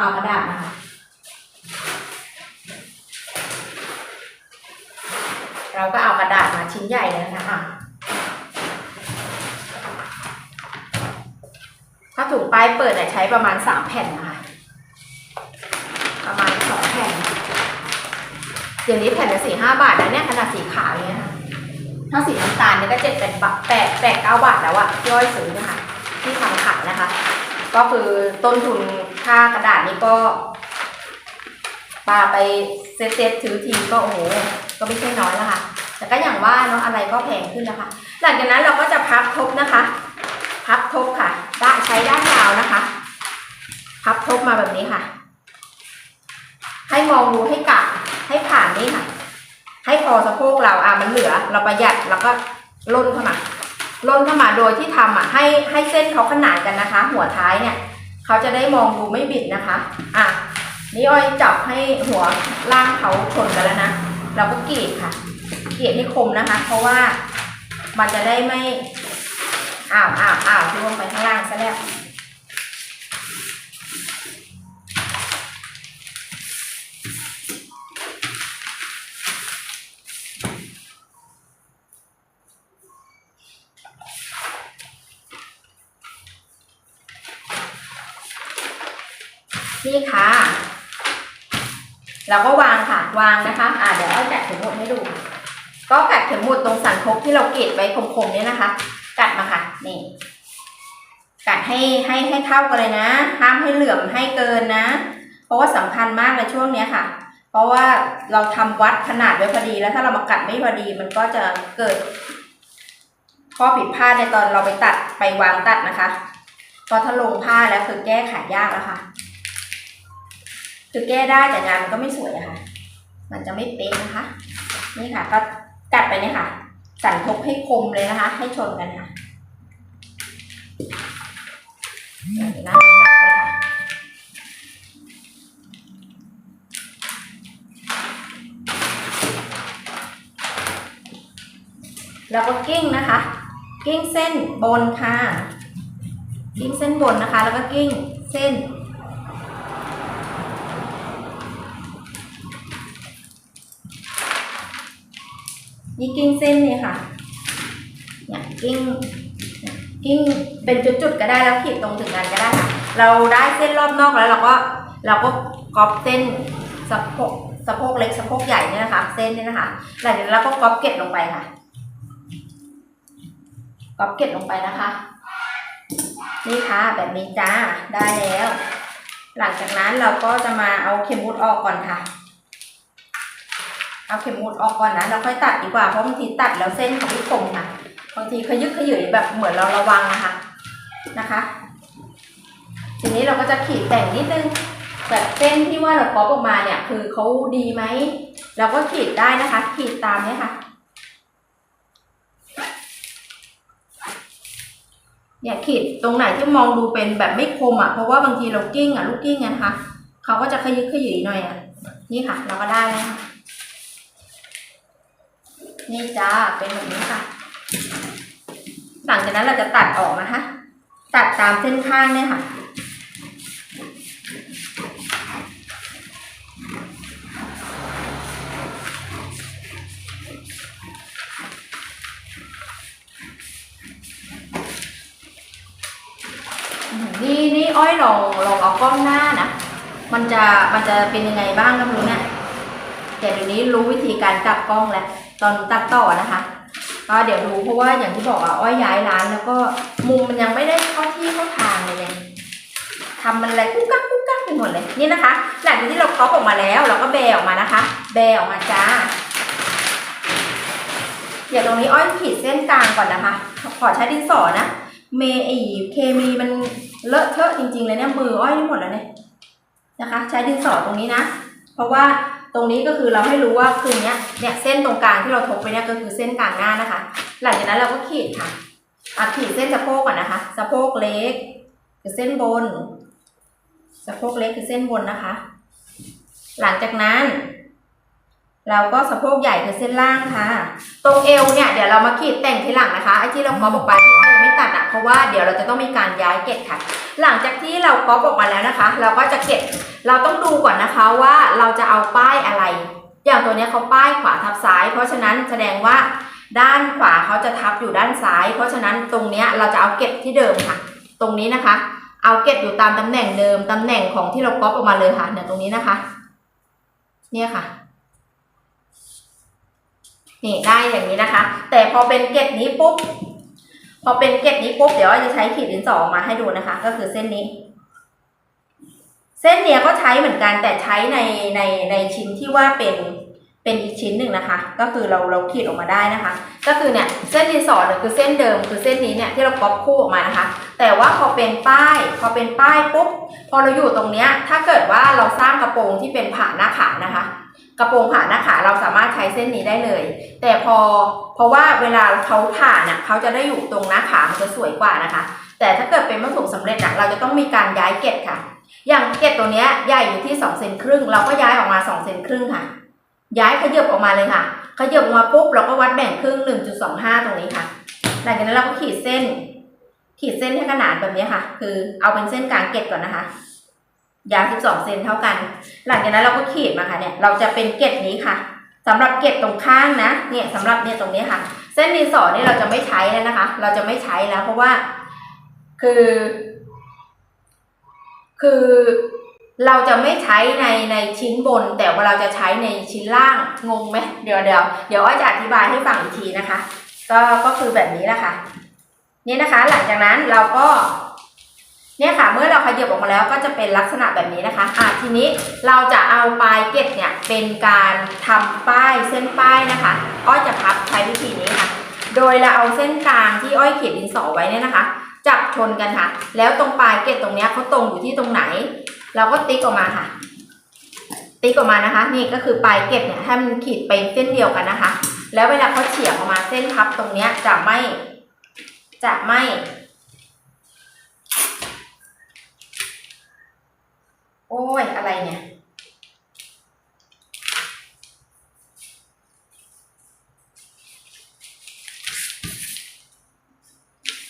เอากระดาษนะคะเราก็เอากระดาษมาชิ้นใหญ่เลยนะคะอะถ้าถุงป้ายเปิดเนี่ยใช้ประมาณสามแผ่นนะคะ ประมาณสองแผ่นเดี๋ยวนี้แผ่นละสี่ห้าบาทแล้วเนี่ยขนาดสีขาวเนี่ยค่ะถ้าสีน้ำตาลเนี่ยก็เจ็ดแปดบาทแปดแปดเก้าบาทแล้วอะที่อ้อยซื้อนะคะ ที่ทำขายนะคะ ก็คือต้นทุน ค่ากระดาษนี่ก็ปาไปเซตเซ็ตถือทีก็โอ้โหก็ไม่ใช่น้อยแล้วค่ะ แต่ก็อย่างว่าเนาะอะไรก็แพงขึ้นนะคะ หลังจากนั้นเราก็จะพับทบนะคะ พับทบค่ะด้านใช้ด้านยาวนะคะ พับทบมาแบบนี้ค่ะ ให้มองดูให้กะให้ผ่านนี่ค่ะ ให้พอสะโพกเราอะมันเหลือ เราประหยัดแล้วก็ล่นเข้ามาล่นเข้ามาโดยที่ทำอะให้ให้เส้นเขาขนานกันนะคะ หัวท้ายเนี่ย เขาจะได้มองดูไม่บิดนะคะ อะ นี่อ้อยจับให้หัวล่างเขาชนกันแล้วนะ เราก็กรีดค่ะ กรีดให้คมนะคะ เพราะว่ามันจะได้ไม่อ้าวอ้าวอ้าวลงไปข้างล่าง นี่ค่ะ เราก็วางค่ะ วางนะคะอ่าเดี๋ยวเอากัดเข็มหมุดให้ดู ก็กัดเข็มหมุดตรงสันคบที่เรากรีดไว้คมๆเนี่ยนะคะ กัดมาค่ะ นี่ กัดให้ให้ให้เท่ากันเลยนะ ห้ามให้เหลื่อมให้เกินนะ เพราะว่าสำคัญมากในช่วงเนี้ยค่ะ เพราะว่าเราทำวัดขนาดไว้พอดี แล้วถ้าเรามากัดไม่พอดี มันก็จะเกิดข้อผิดพลาดในตอนเราไปตัดไปวางตัดนะคะเพราะถ้าลงผ้าแล้วคือแก้ไขยากแล้วค่ะ คือแก้ได้แต่งานมันก็ไม่สวยอะค่ะ มันจะไม่เป๊ะนะคะ นี่ค่ะ ก็กัดไปเนี่ยค่ะ สั่นทบให้คมเลยนะคะ ให้ชนกันค่ะนะกัดไปค่ะแล้วก็กิ้งนะคะ กิ้งเส้นบนค่ะ กิ้งเส้นบนนะคะ แล้วก็กิ้งเส้น นี่กิ้งเส้นนี่ค่ะเนี่ยกิ้งกิ้งเป็นจุดๆก็ได้แล้วขีดตรงถึงกันก็ได้ค่ะ เราได้เส้นรอบนอกแล้วเราก็เราก็ก๊อปเส้นสะโพกสะโพกเล็กสะโพกใหญ่เนี่ยนะคะ เส้นเนี่ยนะคะหลังจากนั้นเราก็ก๊อปเก็ตลงไปค่ะก๊อปเก็ตลงไปนะคะ นี่ค่ะแบบนี้จ้าได้แล้ว หลังจากนั้นเราก็จะมาเอาเข็มมุดออกก่อนค่ะ เอาเข็มมุดออกก่อนนะแล้วค่อยตัดดีกว่าเพราะบางทีตัดแล้วเส้นเขาไม่คมค่ะบางทีขยึกขยือแบบเหมือนเราระวังนะคะนะคะ ทีนี้เราก็จะขีดแต่งนิดนึงแบบเส้นที่ว่าเราก๊อปออกมาเนี่ย คือเขาดีไหมเราก็ขีดได้นะคะ ขีดตามเนี้ยค่ะ เนี่ยขีดตรงไหนที่มองดูเป็นแบบไม่คมอะเพราะว่าบางทีเรากิ้งอะลูกกิ้งไงนะคะเขาก็จะขยึกขยือหน่อยอะนี่ค่ะ เราก็ได้แล้วค่ะ นี่จ้าเป็นแบบนี้ค่ะ หลังจากนั้นเราจะตัดออกนะคะ ตัดตามเส้นข้างเนี่ยค่ะนี่นี่อ้อยลองลองเอากล้องหน้านะ มันจะมันจะเป็นยังไงบ้างก็ไม่รู้เนี่ยแต่เดี๋ยวนี้รู้วิธีการกลับกล้องแล้ว ตอนตัดต่อนะคะ ก็เดี๋ยวดูเพราะว่าอย่างที่บอกอะอ้อยย้ายร้านแล้วก็มุมมันยังไม่ได้เข้าที่เข้าทางเลยเนี่ยทำมันอะไรกุ๊กกักกุ๊กกักไปหมดเลยนี่นะคะ หลังจากที่เราเคาะออกมาแล้วเราก็แบออกมานะคะ แบออกมาจ้าเดี๋ยวตรงนี้อ้อยขีดเส้นกลางก่อนนะคะ ขอใช้ดินสอนะเมไอเคมีมันเลอะเทอะจริงๆเลยเนี่ยมืออ้อยนี่หมดแล้วเนี่ยนะคะ ใช้ดินสอตรงนี้นะ เพราะว่า ตรงนี้ก็คือเราให้รู้ว่าคือเนี้ยเนี่ยเส้นตรงกลางที่เราทบไปเนี่ยก็คือเส้นกลางหน้านะคะ หลังจากนั้นเราก็ขีดค่ะอะขีดเส้นสะโพกก่อนนะคะ สะโพกเล็กคือเส้นบน สะโพกเล็กคือเส้นบนนะคะ หลังจากนั้น เราก็สะโพกใหญ่คือเส้นล่างค่ะ ตรงเอวเนี่ยเดี๋ยวเรามาขีดแต่งทีหลังนะคะไอ้ที่เราเคาะบอกไป ยยังไม่ตัดอะเพราะว่าเดี๋ยวเราจะต้องมีการย้ายเกล็ดค่ะ หลังจากที่เราก๊อปออกมาแล้วนะคะ เราก็จะเก็บเราต้องดูก่อนนะคะว่าเราจะเอาป้ายอะไร อย่างตัวนี้เขาป้ายขวาทับซ้าย เพราะฉะนั้นแสดงว่าด้านขวาเขาจะทับอยู่ด้านซ้าย เพราะฉะนั้นตรงนี้เราจะเอาเก็บที่เดิมค่ะ ตรงนี้นะคะ เอาเก็บอยู่ตามตำแหน่งเดิมตำแหน่งของที่เราก๊อปออกมาเลยค่ะเนี่ยตรงนี้นะคะ เนี่ยค่ะนี่ได้อย่างนี้นะคะ แต่พอเป็นเกล็ดนี้ปุ๊บ พอเป็นเกล็ดนี้ปุ๊บเดี๋ยวจะใช้ขีดดินสอออกมาให้ดูนะคะ ก็คือเส้นนี้ เส้นเนี้ยก็ใช้เหมือนกันแต่ใช้ในในในชิ้นที่ว่าเป็นเป็นอีกชิ้นหนึ่งนะคะ ก็คือเราเราขีดออกมาได้นะคะ ก็คือเนี่ยเส้นดินสอเนี่ยคือเส้นเดิมคือเส้นนี้เนี่ยที่เราก๊อปคู่ออกมานะคะ แต่ว่าพอเป็นป้าย พอเป็นป้ายปุ๊บพอเราอยู่ตรงเนี้ยถ้าเกิดว่าเราสร้างกระโปรงที่เป็นผ่าหน้าขานะคะ กระโปรงผ่าหน้าขาเราสามารถใช้เส้นนี้ได้เลย แต่พอเพราะว่าเวลาเขาผ่าเนี่ยเขาจะได้อยู่ตรงหน้าขามันจะสวยกว่านะคะ แต่ถ้าเกิดเป็นวัตถุสำเร็จอะเราจะต้องมีการย้ายเกล็ดค่ะ อย่างเกล็ดตัวเนี้ยใหญ่อยู่ที่2เซนครึ่งเราก็ย้ายออกมา2เซนครึ่งค่ะ ย้ายขยับออกมาเลยค่ะขยับออกมาปุ๊บเราก็วัดแบ่งครึ่ง 1.25 ตรงนี้ค่ะหลังจากนั้นเราก็ขีดเส้น ขีดเส้นให้ขนาดแบบนี้ค่ะ คือเอาเป็นเส้นกลางเกล็ดก่อนนะคะ ยาว 12 เซนเท่ากัน หลังจากนั้นเราก็ขีดมาค่ะเนี่ย เราจะเป็นเกล็ดนี้ค่ะสำหรับเกล็ดตรงข้างนะ เนี่ยสำหรับเนี่ยตรงนี้ค่ะ เส้นดินสอนี่เราจะไม่ใช้แล้วนะคะ เราจะไม่ใช้แล้วเพราะว่า คือ คือเราจะไม่ใช้ในในชิ้นบน แต่ว่าเราจะใช้ในชิ้นล่าง งงไหมเดี๋ยวเดี๋ยวเดี๋ยวอ้อยจะอธิบายให้ฟังอีกทีนะคะ ก็ก็คือแบบนี้แหละค่ะ นี่นะคะ หลังจากนั้นเราก็ เนี่ยค่ะเมื่อเราขยับออกมาแล้วก็จะเป็นลักษณะแบบนี้นะคะอะทีนี้เราจะเอาปลายเก็ดเนี่ยเป็นการทำป้ายเส้นป้ายนะคะ อ้อยจะพับใช้วิธีนี้ค่ะ โดยเราเอาเส้นกลางที่อ้อยเขียนดินสอไว้เนี่ยนะคะ จับชนกันค่ะ แล้วตรงปลายเก็ดตรงเนี้ยเขาตรงอยู่ที่ตรงไหน เราก็ติ๊กออกมาค่ะ ติ๊กออกมานะคะ นี่ก็คือปลายเก็ดเนี่ยให้มันขีดไปเส้นเดียวกันนะคะ แล้วเวลาเขาเฉียงออกมาเส้นพับตรงเนี้ยจะไม่จะไม่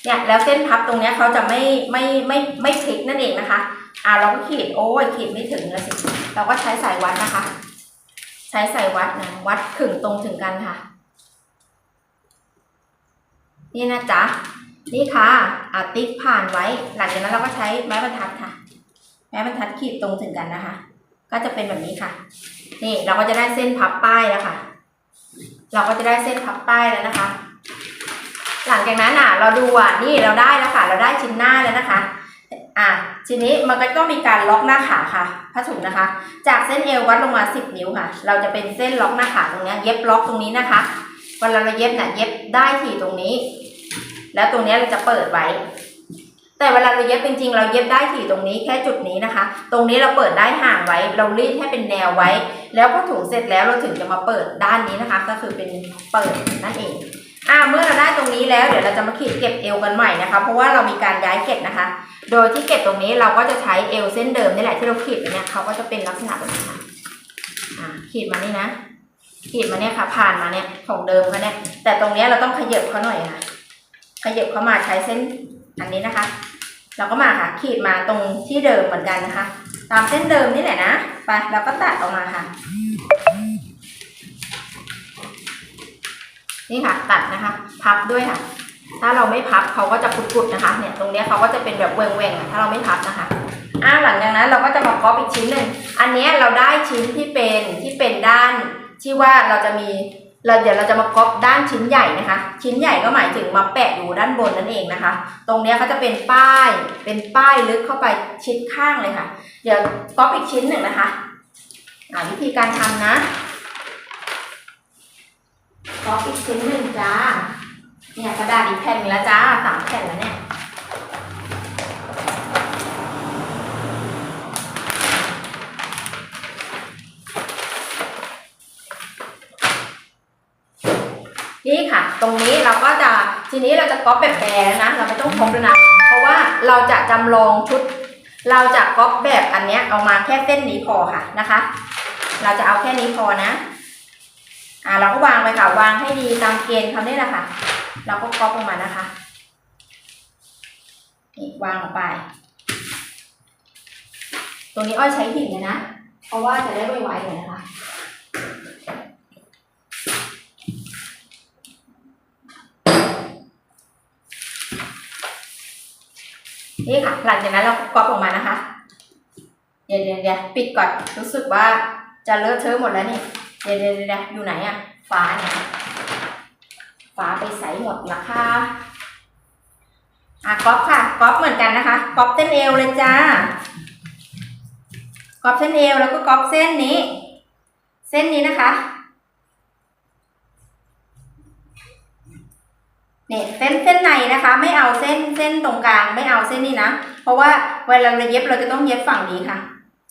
เนี่ยแล้วเส้นพับตรงเนี้ยเขาจะไม่ไม่ไม่ไม่พลิกนั่นเองนะคะ อ่าเราก็ขีดโอ้ยขีดไม่ถึงแล้วสิ เราก็ใช้สายวัดนะคะ ใช้สายวัดนะวัดขึงตรงถึงกันค่ะ นี่นะจ๊ะนี่ค่ะอ่าติ๊กผ่านไว้ หลังจากนั้นเราก็ใช้ไม้บรรทัดค่ะแม้บรรทัดขีดตรงถึงกันนะคะ ก็จะเป็นแบบนี้ค่ะ นี่เราก็จะได้เส้นพับป้ายแล้วค่ะ เราก็จะได้เส้นพับป้ายแล้วนะคะ หลังจากนั้นอะเราดูอะนี่เราได้แล้วค่ะ เราได้ชิ้นหน้าแล้วนะคะอะทีนี้มันก็ต้องมีการล็อกหน้าขาค่ะผ้าถุงนะคะ จากเส้นเอววัดลงมา 10 นิ้วค่ะ เราจะเป็นเส้นล็อกหน้าขาตรงเนี้ยเย็บล็อกตรงนี้นะคะเวลาเราเย็บเนี่ยเย็บได้ที่ตรงนี้ แล้วตรงเนี้ยเราจะเปิดไว้ แต่เวลาเราเย็บจริงๆ เราเย็บได้ที่ตรงนี้แค่จุดนี้นะคะ ตรงนี้เราเปิดได้ห่างไว้ เรารีดให้เป็นแนวไว้ แล้วพอถุงเสร็จแล้วเราถึงจะมาเปิดด้านนี้นะคะ ก็คือเป็นเปิดนั่นเองอ่าเนี้แล้วเดี๋ยวเราจะมาขีดเก็บเอวกันใหม่นะคะ เพราะว่าเรามีการย้ายเก็บนะคะ โดยที่เก็บตรงนี้เราก็จะใช้เอวเส้นเดิมนี่แหละที่เราขีดเนี่ยเขาก็จะเป็นลักษณะแบบนี้ค่ะขีดมานี่นะขีดมาเนี่ยค่ะ ผ่านมาเนี่ยของเดิมเขาเนี่ย แต่ตรงเนี้ยเราต้องขยับเขาหน่อยค่ะขยับเขามาใช้เส้นอันนี้นะคะ เราก็มาค่ะ ขีดมาตรงที่เดิมเหมือนกันนะคะ ตามเส้นเดิมนี่แหละนะไปเราก็ตัดออกมาค่ะ นี่ค่ะ ตัดนะคะ พับด้วยค่ะ ถ้าเราไม่พับเขาก็จะปุดๆนะคะ เนี่ยตรงเนี้ยเขาก็จะเป็นแบบเวงๆถ้าเราไม่พับนะคะอ่าหลังจากนั้นเราก็จะมาก๊อปอีกชิ้นหนึ่งอันเนี้ยเราได้ชิ้นที่เป็นที่เป็นด้านที่ว่าเราจะมีเราเดี๋ยวเราจะมาก๊อปด้านชิ้นใหญ่นะคะ ชิ้นใหญ่ก็หมายถึงมาแปะอยู่ด้านบนนั่นเองนะคะ ตรงเนี้ยเขาจะเป็นป้าย เป็นป้ายลึกเข้าไปชิดข้างเลยค่ะ เดี๋ยวก๊อปอีกชิ้นหนึ่งนะคะวิธีการทำนะ ก๊อปอีกชิ้นหนึ่งจ้า เนี่ยกระดาษอีกแผ่นหนึ่งแล้วจ้าสามแผ่นแล้วเนี่ย นี่ค่ะ ตรงนี้เราก็จะทีนี้เราจะก๊อปแบบแบร์นะ เราไม่ต้องครบแล้วนะ เพราะว่าเราจะจำลองชุด เราจะก๊อปแบบอันเนี้ยเอามาแค่เส้นนี้พอค่ะนะคะ เราจะเอาแค่นี้พอนะ อ่าเราก็วางไปค่ะ วางให้ดีตามเกณฑ์เขาเนี่ยแหละค่ะ เราก็ก๊อปลงมานะคะนี่วางลงไป ตัวนี้อ้อยใช้หินเลยนะ เพราะว่าจะได้ไวๆหน่อยนะคะนี่ค่ะ หลังจากนั้นเราก๊อปออกมานะคะ เดี๋ยวเดี๋ยวเดี๋ยวปิดก่อน รู้สึกว่าจะเลอะเทอะหมดแล้วนี่ เดี๋ยวเดี๋ยวอยู่ไหนอะฟ้าเนี่ยฟ้าไปใสหมดละค่ะอะก๊อปค่ะก๊อปเหมือนกันนะคะก๊อปเส้นเอวเลยจ้าก๊อปเส้นเอวแล้วก็ก๊อปเส้นนี้ เส้นนี้นะคะเนี่ยเส้นเส้นในนะคะ ไม่เอาเส้นเส้นตรงกลางไม่เอาเส้นนี้นะ เพราะว่าเวลาเราเย็บเราจะต้องเย็บฝั่งนี้ค่ะ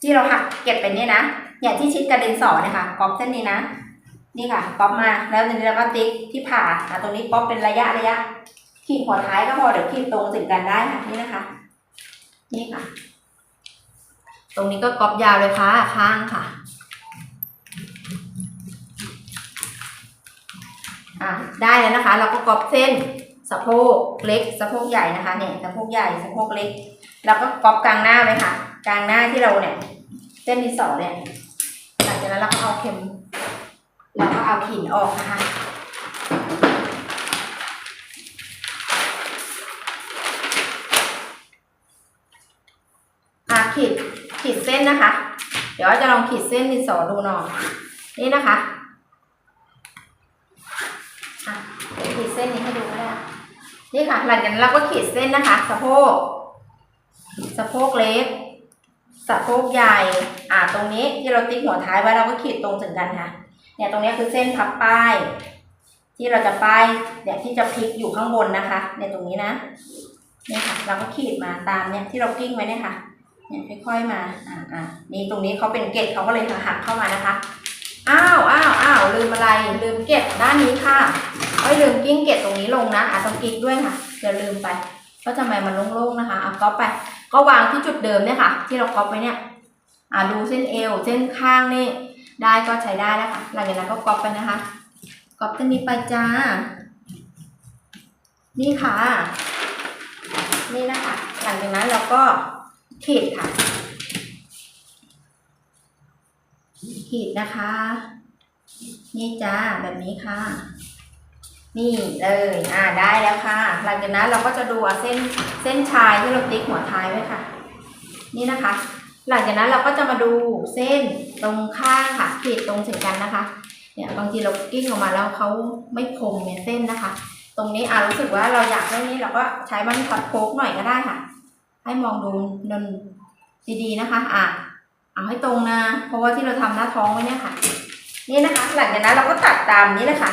ที่เราหักเก็บเป็นนี่นะเนี่ยที่ชิดกระเด็นสอเนี่ยค่ะก๊อปเส้นนี้นะ นี่ค่ะก๊อปมาแล้วทีนี้เราก็ติ๊กที่ผ่าอะตรงนี้ก๊อปเป็นระยะระยะขีดหัวท้ายก็พอเดี๋ยวขีดตรงถึงกันได้ค่ะนี่นะคะ นี่ค่ะ ตรงนี้ก็ก๊อปยาวเลยค่ะข้างค่ะอะได้แล้วนะคะ เราก็ก๊อปเส้นสะโพกเล็กสะโพกใหญ่นะคะเนี่ยสะโพกใหญ่สะโพกเล็ก แล้วก็ก๊อปกลางหน้าไว้ค่ะ กลางหน้าที่เราเนี่ยเส้นที่สองเนี่ยหลังจากนั้นเราก็เอาเข็มเราก็เอาหินออกนะคะอะขีดขีดเส้นนะคะ เดี๋ยวจะลองขีดเส้นดินสอดูหน่อยนี่นะคะขีดเส้นนี้ให้ดูก็ได้ นี่ค่ะ หลังจากนั้นเราก็ขีดเส้นนะคะ สะโพก สะโพกเล็ก สะโพกใหญ่ อะตรงนี้ที่เราติ๊กหัวท้ายไว้เราก็ขีดตรงถึงกันค่ะ เนี่ยตรงนี้คือเส้นพับป้าย ที่เราจะป้ายเนี่ยที่จะพลิกอยู่ข้างบนนะคะ เนี่ยตรงนี้นะ เนี่ยค่ะ เราก็ขีดมาตามเนี่ยที่เรากิ้งไว้เนี่ยค่ะ เนี่ยค่อยๆมา อ่าอ่านี่ตรงนี้เขาเป็นเกล็ดเขาก็เลยหักเข้ามานะคะ อ้าวอ้าวอ้าวลืมอะไร ลืมเกล็ดด้านนี้ค่ะเอ้ยลืมกิ้งเกล็ดตรงนี้ลงนะ อะต้องกิ๊กด้วยค่ะอย่าลืมไป ก็ทำไมมันโล่งๆนะคะ เอาก๊อปไป ก็วางที่จุดเดิมเนี่ยค่ะ ที่เราก๊อปไว้เนี่ยอ่าดูเส้นเอวเส้นข้างนี่ได้ก็ใช้ได้แล้วค่ะหลังจากนั้นก็ก๊อปไปนะคะก๊อปเส้นนี้ไปจ้า นี่ค่ะ นี่นะคะ หลังจากนั้นเราก็ขีดค่ะขีดนะคะ นี่จ้าแบบนี้ค่ะ นี่เลยอ่าได้แล้วค่ะ หลังจากนั้นเราก็จะดูเส้นเส้นชายที่เราติ๊กหัวท้ายไว้ค่ะ นี่นะคะ หลังจากนั้นเราก็จะมาดูเส้นตรงข้างค่ะขีดตรงถึงกันนะคะ เนี่ยบางทีเรากิ้งออกมาแล้วเขาไม่คมเนี่ยเส้นนะคะ ตรงนี้อ่ารู้สึกว่าเราอยากได้นี้เราก็ใช้มันคัดโค้กหน่อยก็ได้ค่ะ ให้มองดูนนดีๆนะคะ อะเอาให้ตรงนะ เพราะว่าที่เราทำหน้าท้องไว้เนี่ยค่ะ นี่นะคะ หลังจากนั้นเราก็ตัดตามนี้เลยค่ะ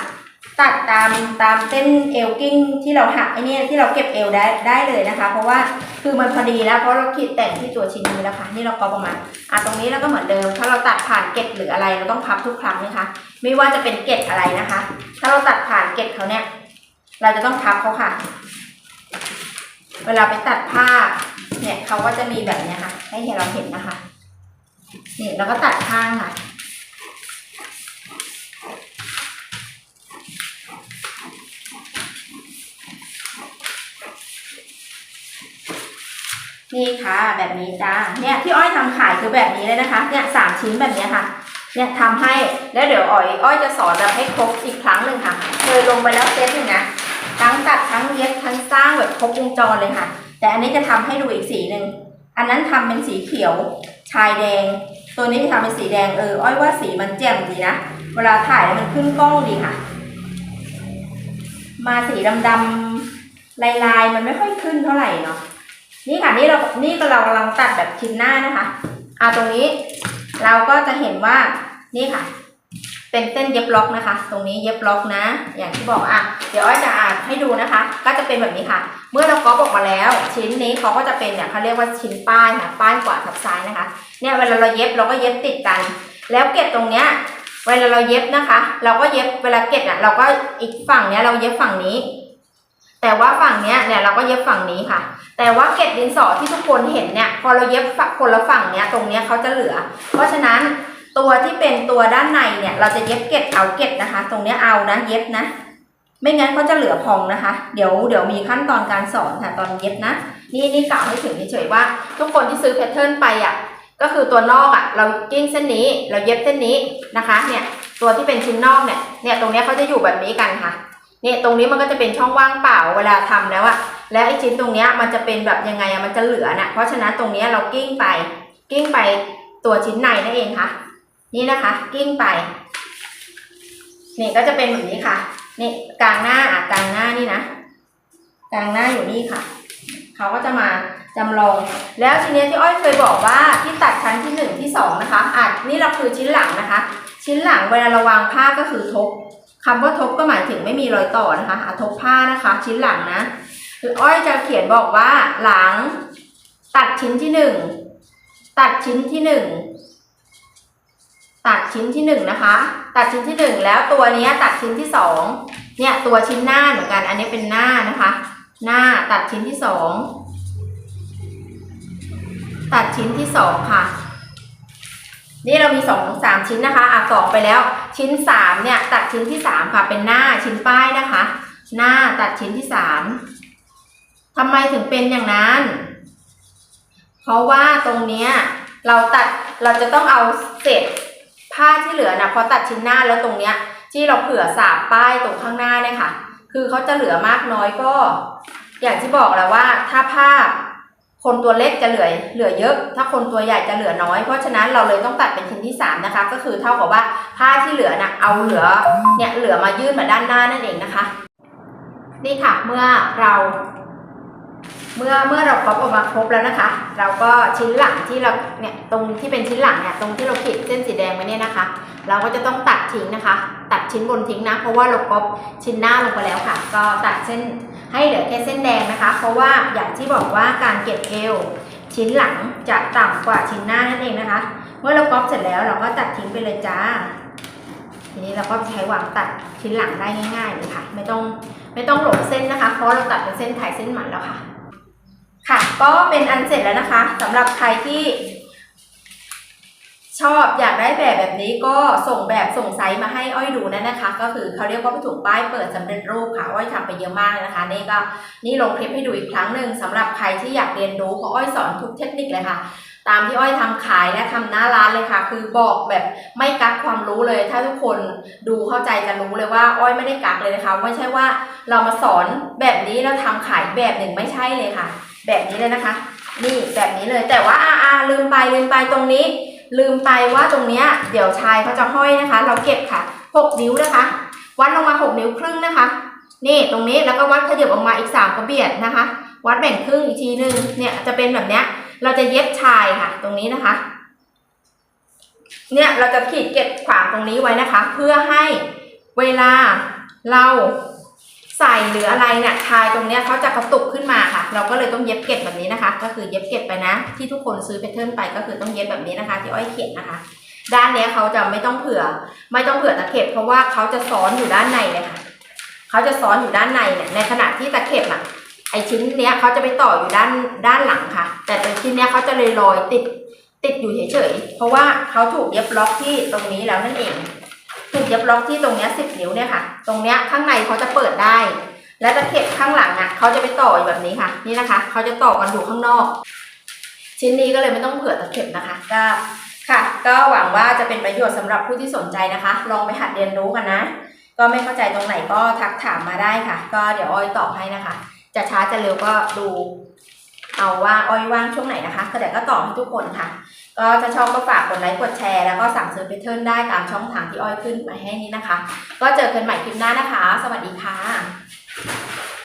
ตัดตามตามเส้นเอวกิ้งที่เราหักไอ้นี่ที่เราเก็บเอวได้ได้เลยนะคะ เพราะว่าคือมันพอดีแล้วเพราะเราขีดแต่งที่ตัวชิ้นนี้แล้วค่ะนี่เราก็ประมาณอะตรงนี้เราก็เหมือนเดิม ถ้าเราตัดผ่านเกล็ดหรืออะไรเราต้องพับทุกครั้งนะคะ ไม่ว่าจะเป็นเกล็ดอะไรนะคะ ถ้าเราตัดผ่านเกล็ดเขาเนี่ย เราจะต้องพับเขาค่ะ เวลาไปตัดผ้าเนี่ยเขาก็จะมีแบบเนี้ยค่ะ ให้เห็นเราเห็นนะคะนี่เราก็ตัดข้างค่ะ นี่ค่ะแบบนี้จ้าเนี่ยที่อ้อยทำขายคือแบบนี้เลยนะคะ เนี่ยสามชิ้นแบบนี้ค่ะ เนี่ยทำให้แล้วเดี๋ยวอ้อยอ้อยจะสอนแบบให้ครบอีกครั้งหนึ่งค่ะ เคยลงไปแล้วเซตหนึ่งนะทั้งตัดทั้งเย็บทั้งสร้างแบบครบวงจรเลยค่ะ แต่อันนี้จะทำให้ดูอีกสีหนึ่งอันนั้นทำเป็นสีเขียวชายแดง ตัวนี้จะทำเป็นสีแดงเอออ้อยว่าสีมันแจ่มดีนะเวลาถ่ายแล้วมันขึ้นกล้องดีค่ะ มาสีดำๆลายลายๆมันไม่ค่อยขึ้นเท่าไหร่เนาะ นี่ค่ะนี่เรานี่ก็เรากำลังตัดแบบชิ้นหน้านะคะอาตรงนี้เราก็จะเห็นว่านี่ค่ะ เป็นเส้นเย็บล็อกนะคะ ตรงนี้เย็บล็อกนะ อย่างที่บอกอะเดี๋ยวอ้อยจะอ่านให้ดูนะคะ ก็จะเป็นแบบนี้ค่ะ เมื่อเราก๊อปออกมาแล้ว ชิ้นนี้เขาก็จะเป็นเนี่ยเขาเรียกว่าชิ้นป้ายค่ะป้ายขวาทับซ้ายนะคะเนี่ยเวลาเราเย็บเราก็เย็บติดกัน แล้วเก็บตรงเนี้ยเวลาเราเย็บนะคะ เราก็เย็บเวลาเก็บอะเราก็อีกฝั่งเนี้ยเราเย็บฝั่งนี้ แต่ว่าฝั่งเนี้ยเนี่ยเราก็เย็บฝั่งนี้ค่ะ แต่ว่าเกล็ดดินสอที่ทุกคนเห็นเนี่ยพอเราเย็บฝักคนละฝั่งเนี้ยตรงเนี้ยเขาจะเหลือ เพราะฉะนั้นตัวที่เป็นตัวด้านในเนี่ยเราจะเย็บเกล็ดเอาเกล็ดนะคะ ตรงเนี้ยเอานะเย็บนะ ไม่งั้นเขาจะเหลือพองนะคะ เดี๋ยวเดี๋ยวมีขั้นตอนการสอนค่ะตอนเย็บนะ นี่นี่กล่าวให้ถึงเฉยว่า ทุกคนที่ซื้อแพทเทิร์นไปอะก็คือตัวนอกอะเรากิ้งเส้นนี้เราเย็บเส้นนี้นะคะเนี่ยตัวที่เป็นชิ้นนอกเนี่ยเนี่ยตรงเนี้ยเขาจะอยู่แบบนี้กันค่ะ เนี่ยตรงนี้มันก็จะเป็นช่องว่างเปล่าเวลาทำแล้วอะแล้วไอ้ชิ้นตรงเนี้ยมันจะเป็นแบบยังไงอะมันจะเหลือน่ะเพราะฉะนั้นตรงเนี้ยเรากิ้งไป กิ้งไปตัวชิ้นในนั่นเองค่ะ นี่นะคะ กิ้งไปนี่ก็จะเป็นแบบนี้ค่ะนี่กลางหน้าอะกลางหน้านี่นะกลางหน้าอยู่นี่ค่ะเขาก็จะมาจำลอง แล้วทีเนี้ยที่อ้อยเคยบอกว่าที่ตัดชั้นที่หนึ่งที่สองนะคะอะนี่เราคือชิ้นหลังนะคะ ชิ้นหลังเวลาเราวางผ้าก็คือทบ คำว่าทบก็หมายถึงไม่มีรอยต่อนะคะะทบผ้านะคะชิ้นหลังนะอ้อยจะเขียนบอกว่าหลัง ตัดชิ้นที่หนึ่งตัดชิ้นที่หนึ่งตัดชิ้นที่หนึ่งนะคะ ตัดชิ้นที่หนึ่งแล้วตัวนี้ตัดชิ้นที่สองเนี่ยตัวชิ้นหน้าเหมือนกัน อันนี้เป็นหน้านะคะ หน้าตัดชิ้นที่สองตัดชิ้นที่สองค่ะ นี่เรามีสองสามชิ้นนะคะอะสองไปแล้ว ชิ้นสามเนี่ยตัดชิ้นที่สามค่ะเป็นหน้าชิ้นป้ายนะคะ หน้าตัดชิ้นที่สามทำไมถึงเป็นอย่างนั้น เพราะว่าตรงเนี้ยเราตัดเราจะต้องเอาเศษผ้าที่เหลือนะพอตัดชิ้นหน้าแล้วตรงเนี้ย ที่เราเผื่อสาบป้ายตรงข้างหน้าเนี่ยค่ะ คือเขาจะเหลือมากน้อยก็ อย่างที่บอกแล้วว่าถ้าผ้า คนตัวเล็กจะเหลือเหลือเยอะ ถ้าคนตัวใหญ่จะเหลือน้อย เพราะฉะนั้นเราเลยต้องตัดเป็นชิ้นที่สามนะคะ ก็คือเท่ากับว่าผ้าที่เหลือน่ะเอาเหลือเนี่ยเหลือมายื่นมาด้านหน้านั่นเองนะคะ นี่ค่ะเมื่อเราเมื่อเมื่อเราครบออกมาครบแล้วนะคะ เราก็ชิ้นหลังที่เราเนี่ยตรงที่เป็นชิ้นหลังเนี่ยตรงที่เราขีดเส้นสีแดงไว้เนี่ยนะคะ เราก็จะต้องตัดทิ้งนะคะ ตัดชิ้นบนทิ้งนะ เพราะว่าเราก๊อปชิ้นหน้าลงไปแล้วค่ะ ก็ตัดเส้น ให้เหลือแค่เส้นแดงนะคะ เพราะว่าอย่างที่บอกว่าการเก็บเอวชิ้นหลังจะต่ำกว่าชิ้นหน้านั่นเองนะคะ เมื่อเราก๊อปเสร็จแล้วเราก็ตัดทิ้งไปเลยจ้า ทีนี้เราก็ใช้วางตัดชิ้นหลังได้ง่ายๆเลยค่ะ ไม่ต้องไม่ต้องหลงเส้นนะคะ เพราะเราตัดเป็นเส้นถ่ายเส้นหมันแล้วค่ะ ค่ะ ก็เป็นอันเสร็จแล้วนะคะสำหรับใครที่ ชอบอยากได้แบบแบบนี้ก็ส่งแบบส่งไซส์มาให้อ้อยดูนั่นะคะ ก็คือเขาเรียกว่าผ้าถุงป้ายเปิดสำเร็จรูปค่ะอ้อยทำไปเยอะมากเลยนะคะ นี่ก็นี่ลงคลิปให้ดูอีกครั้งหนึ่งสำหรับใครที่อยากเรียนรู้เพราะอ้อยสอนทุกเทคนิคเลยค่ะ ตามที่อ้อยทำขายและทำหน้าร้านเลยค่ะ คือบอกแบบไม่กักความรู้เลย ถ้าทุกคนดูเข้าใจจะรู้เลยว่าอ้อยไม่ได้กักเลยนะคะไม่ใช่ว่าเรามาสอนแบบนี้แล้วทำขายแบบหนึ่งไม่ใช่เลยค่ะ แบบนี้เลยนะคะ นี่แบบนี้เลยแต่ว่าอาอาลืมไปลืมไปตรงนี้ ลืมไปว่าตรงเนี้ยเดี๋ยวชายเขาจะห้อยนะคะ เราเก็บค่ะ 6 นิ้วนะคะ วัดลงมา 6 นิ้วครึ่งนะคะ นี่ตรงนี้แล้วก็วัดขยับออกมาอีก 3 กระเบียดนะคะ วัดแบ่งครึ่งอีกทีหนึ่งเนี่ยจะเป็นแบบเนี้ย เราจะเย็บชายค่ะ ตรงนี้นะคะ เนี่ยเราจะขีดเก็บขวางตรงนี้ไว้นะคะ เพื่อให้เวลาเรา ใส่หรืออะไรเนี่ยชายตรงเนี้ยเขาจะกระตุกขึ้นมาค่ะ เราก็เลยต้องเย็บเก็บแบบนี้นะคะ ก็คือเย็บเก็บไปนะ ที่ทุกคนซื้อแพทเทิร์นไปก็คือต้องเย็บแบบนี้นะคะ ที่อ้อยเขียนนะคะ ด้านเนี้ยเขาจะไม่ต้องเผื่อ ไม่ต้องเผื่อตะเข็บเพราะว่าเขาจะซ้อนอยู่ด้านในเลยค่ะเขาจะซ้อนอยู่ด้านในเนี่ยในขณะที่ตะเข็บอะไอชิ้นเนี้ยเขาจะไปต่ออยู่ด้านด้านหลังค่ะ แต่ตัวชิ้นเนี้ยเขาจะเลยลอยติดติดอยู่เฉยๆเพราะว่าเขาถูกเย็บล็อกที่ตรงนี้แล้วนั่นเอง ถูกเย็บล็อกที่ตรงเนี้ยสิบนิ้วเนี่ยค่ะ ตรงเนี้ยข้างในเขาจะเปิดได้ และตะเข็บข้างหลังอะเขาจะไปต่ออยู่แบบนี้ค่ะ นี่นะคะเขาจะต่อกันอยู่ข้างนอก ชิ้นนี้ก็เลยไม่ต้องเผื่อตะเข็บนะคะ ก็ค่ะ ก็หวังว่าจะเป็นประโยชน์สำหรับผู้ที่สนใจนะคะ ลองไปหัดเรียนรู้กันนะ ก็ไม่เข้าใจตรงไหนก็ทักถามมาได้ค่ะ ก็เดี๋ยวอ้อยตอบให้นะคะ จะช้าจะเร็วก็ดู เอาว่าอ้อยว่างช่วงไหนนะคะก็เดี๋ยวก็ตอบให้ทุกคนค่ะ ก็ถ้าชอบก็ฝากกดไลค์กดแชร์แล้วก็สั่งซื้อไปเทิร์นได้ตามช่องทางที่อ้อยขึ้นมาให้นี้นะคะ ก็เจอกันใหม่คลิปหน้านะคะ สวัสดีค่ะ